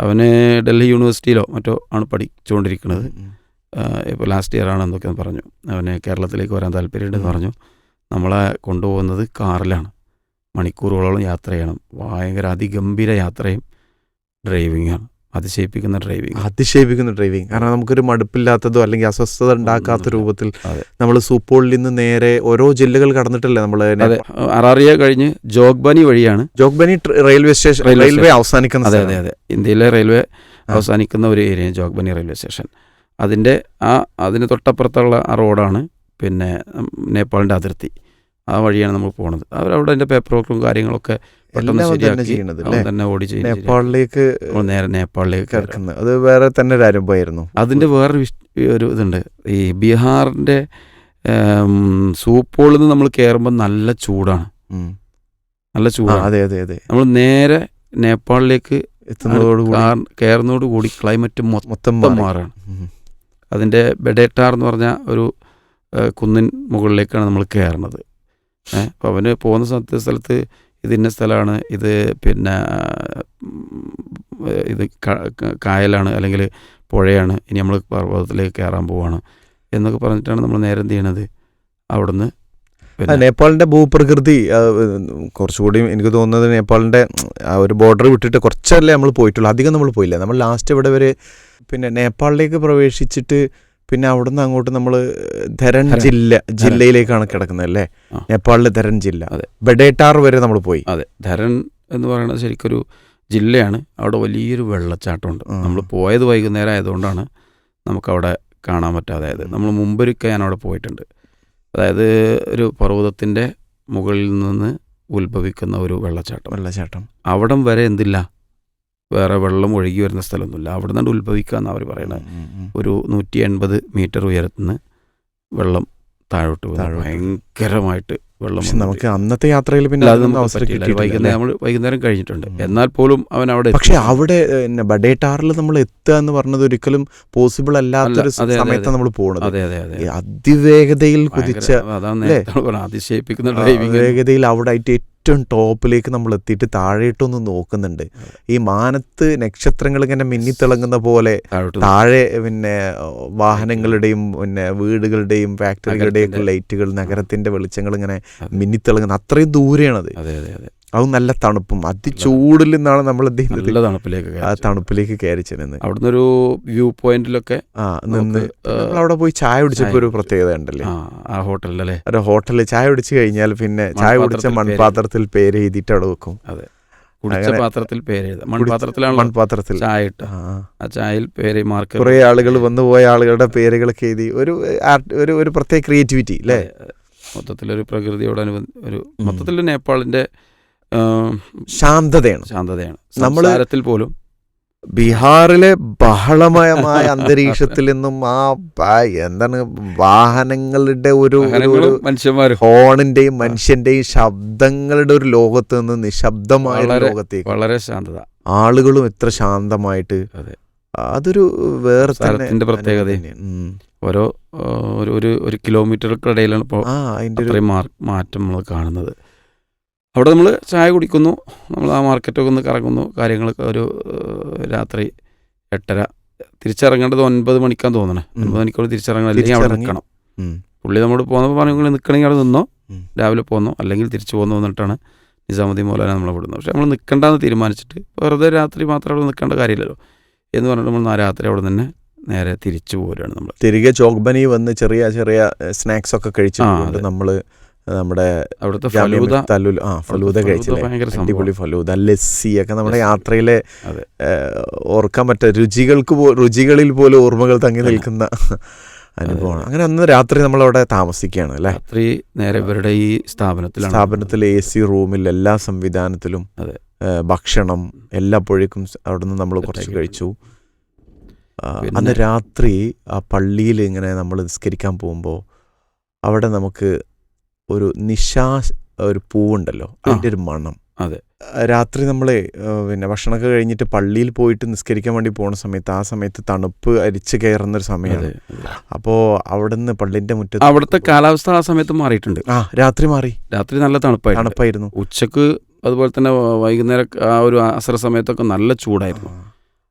അവന് ഡൽഹി യൂണിവേഴ്സിറ്റിയിലോ മറ്റോ ആണ് പഠിച്ചുകൊണ്ടിരിക്കുന്നത്. ഇപ്പോൾ ലാസ്റ്റ് ഇയർ ആണ് എന്നൊക്കെ പറഞ്ഞു. അവന് കേരളത്തിലേക്ക് വരാൻ താല്പര്യമുണ്ടെന്ന്. പറഞ്ഞു. നമ്മളെ കൊണ്ടുപോകുന്നത് കാറിലാണ്. മണിക്കൂറുകളോളം യാത്ര ചെയ്യണം. ഭയങ്കര അതിഗംഭീര യാത്രയും ഡ്രൈവിങ്ങാണ് അതിശയിപ്പിക്കുന്ന ഡ്രൈവിംഗ് അതിശയിപ്പിക്കുന്ന ഡ്രൈവിംഗ് കാരണം നമുക്കൊരു മടുപ്പില്ലാത്തതോ അല്ലെങ്കിൽ അസ്വസ്ഥത ഉണ്ടാക്കാത്ത രൂപത്തിൽ നമ്മൾ സൂപ്പോളിൽ നിന്ന് നേരെ ഓരോ ജില്ലകൾ കടന്നിട്ടല്ലേ നമ്മൾ അറാറിയ കഴിഞ്ഞ് ജോഗ്ബനി വഴിയാണ്. ജോഗ്ബനി റെയിൽവേ സ്റ്റേഷൻ റെയിൽവേ അവസാനിക്കുന്നത് അവസാനിക്കുന്ന അതെ. അതെ അതെ. ഇന്ത്യയിലെ റെയിൽവേ അവസാനിക്കുന്ന ഒരു ഏരിയ ജോഗ്ബനി റെയിൽവേ സ്റ്റേഷൻ. അതിന്റെ ആ അതിന് തൊട്ടപ്പുറത്തുള്ള ആ റോഡാണ് പിന്നെ നേപ്പാളിന്റെ അതിർത്തി. ആ വഴിയാണ് നമ്മൾ പോകുന്നത് അവരവിടെ അതിന്റെ പേപ്പർ വർക്കും കാര്യങ്ങളൊക്കെ പെട്ടെന്ന് ശരിയാക്കി തന്നെ ഓടി നേപ്പാളിലേക്ക് നേരെ നേപ്പാളിലേക്ക്. കിടക്കുന്നത് അത് വേറെ തന്നെ ഒരു അനുഭവമായിരുന്നു അതിന്റെ വേറെ ഒരു ഇതുണ്ട്. ഈ ബീഹാറിന്റെ സൂപ്പോളിൽ നിന്ന് നമ്മൾ കയറുമ്പോൾ നല്ല ചൂടാണ്. നല്ല ചൂടാണ്. അതെ അതെ അതെ. നമ്മൾ നേരെ നേപ്പാളിലേക്ക് എത്തുന്നതോടുകൂടി കൂടി ക്ലൈമറ്റ് മൊത്തം മാറുകയാണ്. മാറാണ്. അതിന്റെ ബെഡേട്ടാർ എന്ന് പറഞ്ഞ ഒരു കുന്നിൻ മുകളിലേക്കാണ് നമ്മൾ കയറുന്നത്. ഏഹ് അപ്പോൾ അവന് പോകുന്ന സ്ഥലത്ത് ഇത് ഇന്ന സ്ഥലമാണ് ഇത് പിന്നെ ഇത് കായലാണ് അല്ലെങ്കിൽ പുഴയാണ് ഇനി നമ്മൾ പർവതത്തിലേക്ക് കയറാൻ പോവാണ് എന്നൊക്കെ പറഞ്ഞിട്ടാണ് നമ്മൾ നേരം ചെയ്യണത് അവിടുന്ന് നേപ്പാളിന്റെ ഭൂപ്രകൃതി കുറച്ചുകൂടി എനിക്ക് തോന്നുന്നത് നേപ്പാളിന്റെ ഒരു ബോർഡർ വിട്ടിട്ട് കുറച്ചല്ലേ നമ്മൾ പോയിട്ടുള്ളൂ. അധികം നമ്മൾ പോയില്ല. നമ്മൾ ലാസ്റ്റ് ഇവിടെ വരെ പിന്നെ നേപ്പാളിലേക്ക് പ്രവേശിച്ചിട്ട് പിന്നെ അവിടുന്ന് അങ്ങോട്ട് നമ്മൾ ധരൺ ധരൺ. ജില്ല ജില്ലയിലേക്കാണ് കിടക്കുന്നത് അല്ലേ? നേപ്പാളിലെ ധരൺ ജില്ല. അതെ. ബഡേട്ടാർ വരെ നമ്മൾ പോയി. അതെ. ധരൺ എന്ന് പറയുന്നത് ശരിക്കൊരു ജില്ലയാണ്. അവിടെ വലിയൊരു വെള്ളച്ചാട്ടമുണ്ട്. നമ്മൾ പോയത് വൈകുന്നേരം ആയതുകൊണ്ടാണ് നമുക്കവിടെ കാണാൻ പറ്റാതായത് നമ്മൾ മുമ്പൊരിക്കൽ ഞാൻ അവിടെ പോയിട്ടുണ്ട്. അതായത് ഒരു പർവതത്തിന്റെ മുകളിൽ നിന്ന് ഉത്ഭവിക്കുന്ന ഒരു വെള്ളച്ചാട്ടം. വെള്ളച്ചാട്ടം. അവിടം വരെ എന്തില്ല? വേറെ വെള്ളം ഒഴുകി വരുന്ന സ്ഥലമൊന്നുമില്ല അവിടെ നിന്ന് ഉത്ഭവിക്കുക എന്നാണ് അവർ പറയുന്നത്. ഒരു നൂറ്റി എൺപത് മീറ്റർ ഉയരത്തിന് വെള്ളം താഴോട്ട്. ഭയങ്കരമായിട്ട് വെള്ളം നമുക്ക് അന്നത്തെ യാത്രയിൽ പിന്നെ അത് വൈകുന്നേരം? നമ്മൾ വൈകുന്നേരം കഴിഞ്ഞിട്ടുണ്ട്. എന്നാൽ പോലും അവൻ അവിടെ പക്ഷെ. അവിടെ ബഡേറ്റാറിൽ ബഡേട്ടാറിൽ നമ്മൾ എത്തുക എന്ന് പറഞ്ഞത് ഒരിക്കലും പോസിബിൾ അല്ലാത്തൊരു സമയത്താണ് നമ്മൾ പോകുന്നത് അതെ അതെ അതെ അതിവേഗതയിൽ കുതിച്ച അതിശയിപ്പിക്കുന്ന ഡ്രൈവിംഗ് വേഗതയിൽ അവിടെ ആയിട്ട് ഏറ്റവും ടോപ്പിലേക്ക് നമ്മൾ എത്തിയിട്ട് താഴേട്ടൊന്ന് നോക്കുന്നുണ്ട്. ഈ മാനത്ത് നക്ഷത്രങ്ങൾ ഇങ്ങനെ മിന്നിത്തിളങ്ങുന്ന പോലെ താഴെ പിന്നെ വാഹനങ്ങളുടെയും പിന്നെ വീടുകളുടെയും ഫാക്ടറികളുടെയും ഒക്കെ ലൈറ്റുകൾ നഗരത്തിന്റെ വെളിച്ചങ്ങൾ ഇങ്ങനെ. മിന്നിത്തിളങ്ങുന്ന അത്രയും ദൂരെയാണത്. അതെ അതെ അതെ അത് നല്ല തണുപ്പും അതിചൂടിൽ നിന്നാണ് നമ്മൾ എന്ത് ചെയ്യുന്നത്? നല്ല തണുപ്പിലേക്ക് ആ. തണുപ്പിലേക്ക് കയറി ചെല്ലുന്നത്. അവിടുന്ന് ഒരു വ്യൂ പോയിന്റിലൊക്കെ ആ നിന്ന് നമ്മൾ അവിടെ പോയി ചായ കുടിച്ചപ്പോൾ ഒരു പ്രത്യേകത ഉണ്ടല്ലേ ആ ഹോട്ടലിലല്ലേ? ഒരു ഹോട്ടലിൽ ചായ കുടിച്ചു കഴിഞ്ഞാൽ പിന്നെ ചായ കുടിച്ച മൺപാത്രത്തിൽ പേര് എഴുതിയിട്ട് അവിടെ വെക്കും. കുടിച്ച പാത്രത്തിൽ പേര് എഴുതാം കുടിച്ച മൺപാത്രത്തിൽ. ചായ ഇട്ട. ആ, ചായയിൽ പേര് മാർക്ക് കുറേ ആളുകൾ വന്നു പോയ ആളുകളുടെ പേരുകളൊക്കെ എഴുതി ഒരു ഒരു ഒരു പ്രത്യേക ക്രിയേറ്റിവിറ്റി അല്ലേ? മൊത്തത്തിൽ ഒരു മൊത്തത്തിലൊരു പ്രകൃതിയോടനുബന്ധ ഒരു. മൊത്തത്തിൽ നേപ്പാളിന്റെ ആ, ശാന്തതയാണ്. ശാന്തതയാണ്. സംസാരത്തിൽ പോലും. ബീഹാറിലെ ബഹളമയമായ അന്തരീക്ഷത്തിൽ നിന്നും ആ എന്താണ് വാഹനങ്ങളുടെ ഒരു മനുഷ്യന്മാർ ഹോണിന്റെയും മനുഷ്യന്റെയും ശബ്ദങ്ങളുടെ ഒരു ലോകത്ത് നിന്ന് നിശബ്ദമായ ലോകത്തേക്ക് വളരെ ശാന്തത. ആളുകളും എത്ര ശാന്തമായിട്ട് അതെ. അതൊരു വേറെ തന്നെ സ്ഥലത്തിന്റെ പ്രത്യേകത. തന്നെയാണ്. ഓരോ ഒരു ഒരു കിലോമീറ്ററുകൾക്കിടയിലാണ് ഇപ്പോൾ മാറ്റം നമ്മൾ കാണുന്നത്. അവിടെ നമ്മൾ ചായ കുടിക്കുന്നു. നമ്മൾ ആ മാർക്കറ്റൊക്കെ ഒന്ന് കറങ്ങുന്നു. കാര്യങ്ങളൊക്കെ ഒരു രാത്രി എട്ടര. തിരിച്ചിറങ്ങേണ്ടത് ഒൻപത് മണിക്കാൻ തോന്നണേ. ഒൻപത് മണിക്കൂർ തിരിച്ചിറങ്ങണം. അല്ലെങ്കിൽ അവിടെ നിൽക്കണം പുള്ളി നമ്മോട് പോകുന്നപ്പോൾ പറഞ്ഞു നിൽക്കണമെങ്കിൽ അവിടെ നിന്നോ. രാവിലെ പോകുന്നു അല്ലെങ്കിൽ തിരിച്ചു പോകുന്നു വന്നിട്ടാണ് നിസാമുദ്ദീൻ മൗലാന നമ്മളെ വിടുന്നത്. പക്ഷേ നമ്മൾ നിൽക്കണ്ടെന്ന് തീരുമാനിച്ചിട്ട് വെറുതെ രാത്രി മാത്രം അവിടെ നിൽക്കേണ്ട കാര്യമില്ലല്ലോ എന്ന് പറഞ്ഞിട്ട് നമ്മൾ ആ രാത്രി അവിടെ തന്നെ നേരെ തിരിച്ചു പോരുകയാണ് നമ്മൾ തിരികെ ചോക്ബനി വന്ന് ചെറിയ ചെറിയ സ്നാക്സ് ഒക്കെ കഴിച്ചു അതെ. നമ്മുടെ അവിടുത്തെ ഫലൂദ ആ കഴിച്ചില്ലേ? അടിപൊളി ഫലൂദ ലസ്സി. ഒക്കെ നമ്മുടെ യാത്രയിലെ ഓർക്കാൻ പറ്റ. രുചികൾക്ക് രുചികളിൽ പോലും ഓർമ്മകൾ തങ്ങി നിൽക്കുന്ന അനുഭവമാണ്. അങ്ങനെ അന്ന് രാത്രി നമ്മൾ അവിടെ താമസിക്കുകയാണ് അല്ലേ? രാത്രി നേരെ ഇവരുടെ ഈ സ്ഥാപനത്തിൽ സ്ഥാപനത്തിൽ എ സി റൂമിൽ എല്ലാ സംവിധാനത്തിലും അതെ. എല്ലാ ഭക്ഷണം എല്ലാപ്പോഴേക്കും അവിടെ നിന്ന് നമ്മൾ കുറച്ച് കഴിച്ചു. അന്ന് രാത്രി ആ പള്ളിയിൽ ഇങ്ങനെ നമ്മൾ നിസ്കരിക്കാൻ പോകുമ്പോൾ അവിടെ നമുക്ക് ഒരു നിശാ ഒരു പൂവുണ്ടല്ലോ അതിന്റെ ഒരു മണം. അതെ. രാത്രി നമ്മൾ പിന്നെ ഭക്ഷണമൊക്കെ കഴിഞ്ഞിട്ട് പള്ളിയിൽ പോയിട്ട് നിസ്കരിക്കാൻ വേണ്ടി പോകുന്ന സമയത്ത് ആ സമയത്ത് തണുപ്പ് അരിച്ച് കയറുന്ന ഒരു സമയമാണ്. അപ്പോൾ അവിടുന്ന് പള്ളിന്റെ മുറ്റത്ത് അവിടുത്തെ കാലാവസ്ഥ ആ സമയത്ത് മാറിയിട്ടുണ്ട്. ആ രാത്രി മാറി. രാത്രി നല്ല തണുപ്പായി തണുപ്പായിരുന്നു. ഉച്ചയ്ക്ക് അതുപോലെ തന്നെ വൈകുന്നേരം ആ ഒരു അസര സമയത്തൊക്കെ നല്ല ചൂടായിരുന്നു.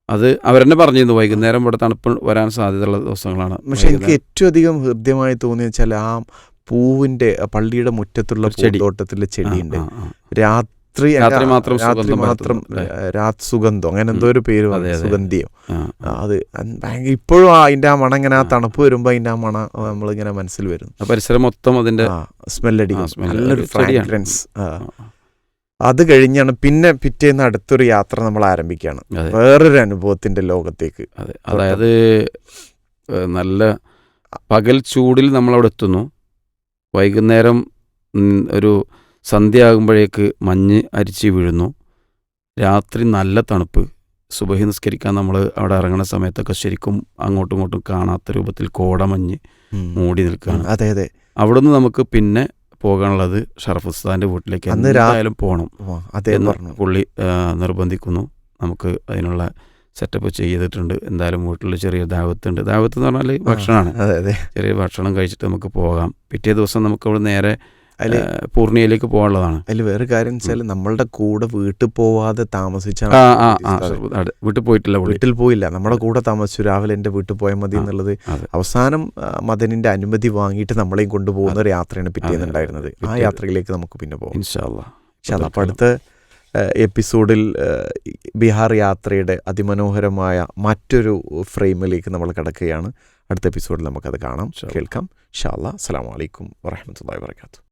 അത് അവരെന്നെ പറഞ്ഞിരുന്നു വൈകുന്നേരം ഇവിടെ തണുപ്പ് വരാൻ സാധ്യതയുള്ള ദിവസങ്ങളാണ്. പക്ഷെ എനിക്ക് ഏറ്റവും അധികം ഹൃദ്യമായി തോന്നിയ വെച്ചാൽ ആ പൂവിന്റെ പള്ളിയുടെ മുറ്റത്തുള്ള ചെടിത്തോട്ടത്തിലെ. പൂന്തോട്ടത്തിലെ ചെടിയുണ്ട്. രാത്രി രാത്രി മാത്രം രാത്രി മാത്രം? രാത് സുഗന്ധം. അങ്ങനെ എന്തോ ഒരു പേര്. സുഗന്ധിയോ. അത് ഭയങ്കര ഇപ്പോഴും അതിന്റെ ആ മണ ഇങ്ങനെ ആ. തണുപ്പ് വരുമ്പോ അതിന്റെ ആ മണ നമ്മളിങ്ങനെ മനസ്സിൽ വരും. പരിസരം മൊത്തം അതിന്റെ സ്മെല്ലടിക്കും. നല്ലൊരു ഫ്രാഗ്രൻസ്. അത് കഴിഞ്ഞാണ് പിന്നെ പിറ്റേന്ന് അടുത്തൊരു യാത്ര നമ്മൾ ആരംഭിക്കുകയാണ്. വേറൊരു അനുഭവത്തിന്റെ ലോകത്തേക്ക്. അതെ. അതായത് നല്ല പകൽ ചൂടിൽ നമ്മളവിടെ എത്തുന്നു. വൈകുന്നേരം ഒരു സന്ധ്യ ആകുമ്പോഴേക്ക് മഞ്ഞ് അരിച്ച് വീഴുന്നു. രാത്രി നല്ല തണുപ്പ്. സുബഹി നിസ്കരിക്കാൻ നമ്മൾ അവിടെ ഇറങ്ങുന്ന സമയത്തൊക്കെ ശരിക്കും അങ്ങോട്ടും ഇങ്ങോട്ടും കാണാത്ത രൂപത്തിൽ കോടമഞ്ഞ്. മൂടി നിൽക്കുകയാണ് അതെ അതെ. അവിടുന്ന് നമുക്ക് പിന്നെ പോകാനുള്ളത് ഷറഫുസ്താന്റെ വീട്ടിലേക്ക് എന്തായാലും പോകണം പുള്ളി നിർബന്ധിക്കുന്നു. നമുക്ക് അതിനുള്ള സെറ്റപ്പ് ചെയ്തിട്ടുണ്ട്. എന്തായാലും വീട്ടിൽ ചെറിയ ദാവത്തുണ്ട് ദാവത്ത് എന്ന് പറഞ്ഞാൽ ഭക്ഷണമാണ് അതെ അതെ. ചെറിയ ഭക്ഷണം കഴിച്ചിട്ട് നമുക്ക് പോകാം. പിറ്റേ ദിവസം നമുക്ക് അവിടെ നേരെ അതിൽ പൂർണിയയിലേക്ക് പൂർണിയയിലേക്ക് പോകാനുള്ളതാണ്. അതിൽ വേറെ കാര്യം വെച്ചാൽ നമ്മളുടെ കൂടെ വീട്ടിൽ പോവാതെ. അതെ. വീട്ടിൽ പോയിട്ടില്ല വീട്ടിൽ പോയില്ല. നമ്മുടെ കൂടെ താമസിച്ചു. രാവിലെ എന്റെ വീട്ടിൽ പോയാൽ മതി എന്നുള്ളത് അവസാനം മദനിന്റെ അനുമതി വാങ്ങിയിട്ട് നമ്മളെയും കൊണ്ടുപോകുന്ന ഒരു യാത്രയാണ് പിറ്റേന്നുണ്ടായിരുന്നത് പിറ്റേന്ന് ഉണ്ടായിരുന്നത്. ആ യാത്രയിലേക്ക് നമുക്ക് പിന്നെ പോകാം. അപ്പം പക്ഷേ അടുത്ത എപ്പിസോഡിൽ ബീഹാർ യാത്രയുടെ അതിമനോഹരമായ മറ്റൊരു ഫ്രെയിമിലേക്ക് നമ്മൾ കിടക്കുകയാണ്. അടുത്ത എപ്പിസോഡിൽ നമുക്കത് കാണാം. കേൾക്കാം. ഷാ അല്ലാ അസ്സാം വലൈക്കും വാഹമത്തല്ലാ വാത്തു